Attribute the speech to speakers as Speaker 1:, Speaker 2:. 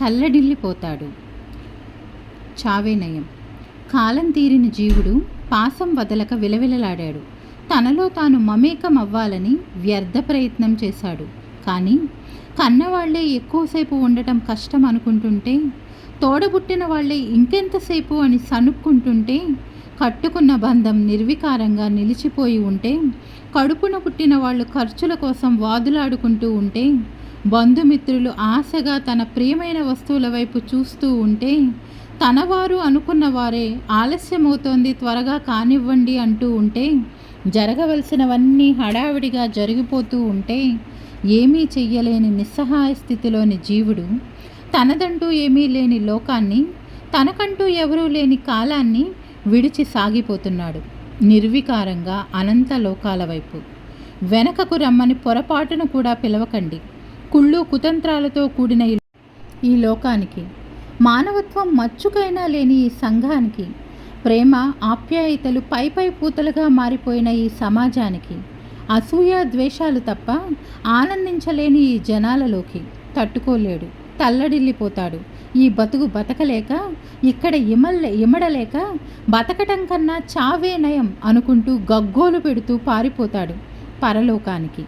Speaker 1: తల్లడిల్లిపోతాడు. చావే నయం. కాలం తీరిన జీవుడు పాసం వదలక విలవిలలాడాడు. తనలో తాను మమేకం అవ్వాలని వ్యర్థ ప్రయత్నం చేశాడు. కానీ కన్నవాళ్ళే ఎక్కువసేపు ఉండటం కష్టం అనుకుంటుంటే తోడబుట్టిన వాళ్ళే ఇంకెంతసేపు అని సనుక్కుంటుంటే కట్టుకున్న బంధం నిర్వికారంగా నిలిచిపోయి ఉంటే కడుపున పుట్టిన వాళ్ళు ఖర్చుల కోసం వాదులాడుకుంటూ ఉంటే బంధుమిత్రులు ఆశగా తన ప్రియమైన వస్తువుల వైపు చూస్తూ ఉంటే తనవారు అనుకున్న వారే ఆలస్యమవుతోంది త్వరగా కానివ్వండి అంటూ ఉంటే జరగవలసినవన్నీ హడావిడిగా జరిగిపోతూ ఉంటే ఏమీ చెయ్యలేని నిస్సహాయ స్థితిలోని జీవుడు తనదంటూ ఏమీ లేని లోకాన్ని తనకంటూ ఎవరూ లేని కాలాన్ని విడిచి సాగిపోతున్నాడు నిర్వికారంగా అనంత లోకాల వైపు. వెనకకు రమ్మని పొరపాటును కూడా పిలవకండి. కుళ్ళు కుతంత్రాలతో కూడిన ఈ- లోకానికి మానవత్వం మచ్చుకైనా లేని ఈ సంఘానికి ప్రేమ ఆప్యాయతలు పై పై పూతలుగా మారిపోయిన ఈ సమాజానికి అసూయ ద్వేషాలు తప్ప ఆనందించలేని ఈ జనాలలోకి తట్టుకోలేడు తల్లడిల్లిపోతాడు. ఈ బతుకు బతకలేక ఇక్కడ ఇమల్లే ఇమడలేక బతకటం కన్నా చావే నయం అనుకుంటూ గగ్గోలు పెడుతూ పారిపోతాడు పరలోకానికి.